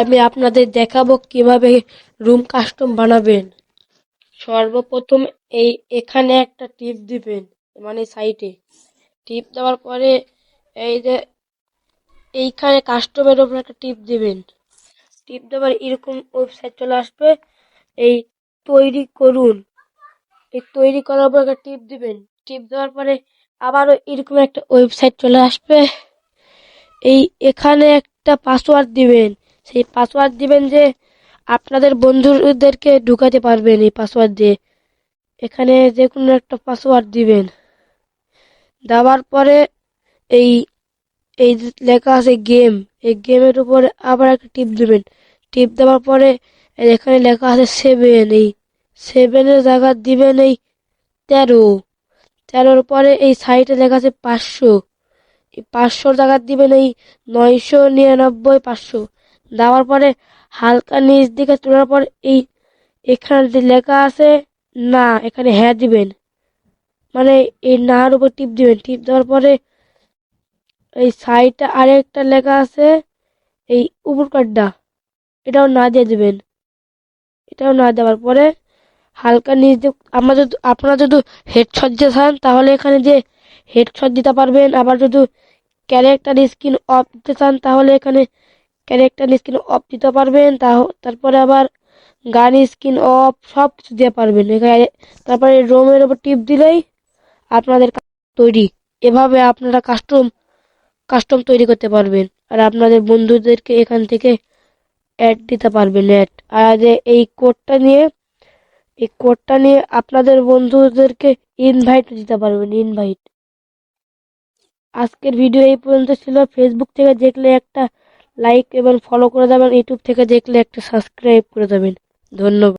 আমি আপনাদের দেখাবো কীভাবে রুম কাস্টম বানাবেন। সর্বপ্রথম এই এখানে একটা টিপ দিবেন মানে সাইটে টিপ দেওয়ার পরে এই যে এইখানে কাস্টমের উপর একটা টিপ দিবেন। টিপ দেওয়ার এরকম ওয়েবসাইট চলে আসবে, এই তৈরি করুন। এই তৈরি করার পর একটা টিপ দিবেন। টিপ দেওয়ার পরে আবারও এরকম একটা ওয়েবসাইট চলে আসবে। এই এখানে একটা পাসওয়ার্ড দিবেন। সেই পাসওয়ার্ড দিবেন যে আপনাদের বন্ধুদেরকে ঢুকাতে পারবেন এই পাসওয়ার্ড দিয়ে। এখানে যে কোনো একটা পাসওয়ার্ড দিবেন। দেওয়ার পরে এই এই লেখা আছে গেম এই গেমের উপরে আবার একটা টিপ দেবেন। টিপ দেওয়ার পরে এখানে লেখা আছে সেভেন এই সেভেনের জায়গা দিবেন এই তেরো। তেরোর পরে এই সাইডে লেখা আছে পাঁচশো। এই পাঁচশোর জায়গা দিবেন এই নয়শো নিরানব্বই পাঁচশো। দেওয়ার পরে হালকা নিচ দিকে তোলার পর এই এখানে যে লেখা আছে, না, এখানে হ্যাঁ দিবেন। মানে এই নার উপর টিপ দিবেন। টিপ দেওয়ার পরে এই সাইডে আরেকটা লেখা আছে, এই উপর কার্ডটা এটাও না দিয়ে দেবেন। এটাও না দেওয়ার পরে হালকা নিচ দিয়ে আমরা যদি, আপনারা যদি হেডশট দিতে চান, তাহলে এখানে যে হেডশট দিতে পারবেন, আবার যদি ক্যারেক্টার স্ক্রিন অফ দিতে চান, তাহলে এখানে ক্যারেক্টার স্ক্রিন অফ দিতে পারবেন তা তারপরে আবার গান স্ক্রিন অফ সব কিছু দিতে পারবেন তারপরে রোমের ওপর টিপ দিলেই আপনাদের তৈরি। এভাবে আপনারা কাস্টম কাস্টম তৈরি করতে পারবেন। আর আপনাদের বন্ধুদেরকে এখান থেকে অ্যাড দিতে পারবেন অ্যাড আর যে এই কোডটা নিয়ে, এই কোডটা নিয়ে আপনাদের বন্ধুদেরকে ইনভাইট দিতে পারবেন ইনভাইট আজকের ভিডিও এই পর্যন্ত ছিল। ফেসবুক থেকে দেখলে একটা লাইক এবং ফলো করে দেবেন ইউটিউব থেকে দেখলে একটা সাবস্ক্রাইব করে দেবেন ধন্যবাদ।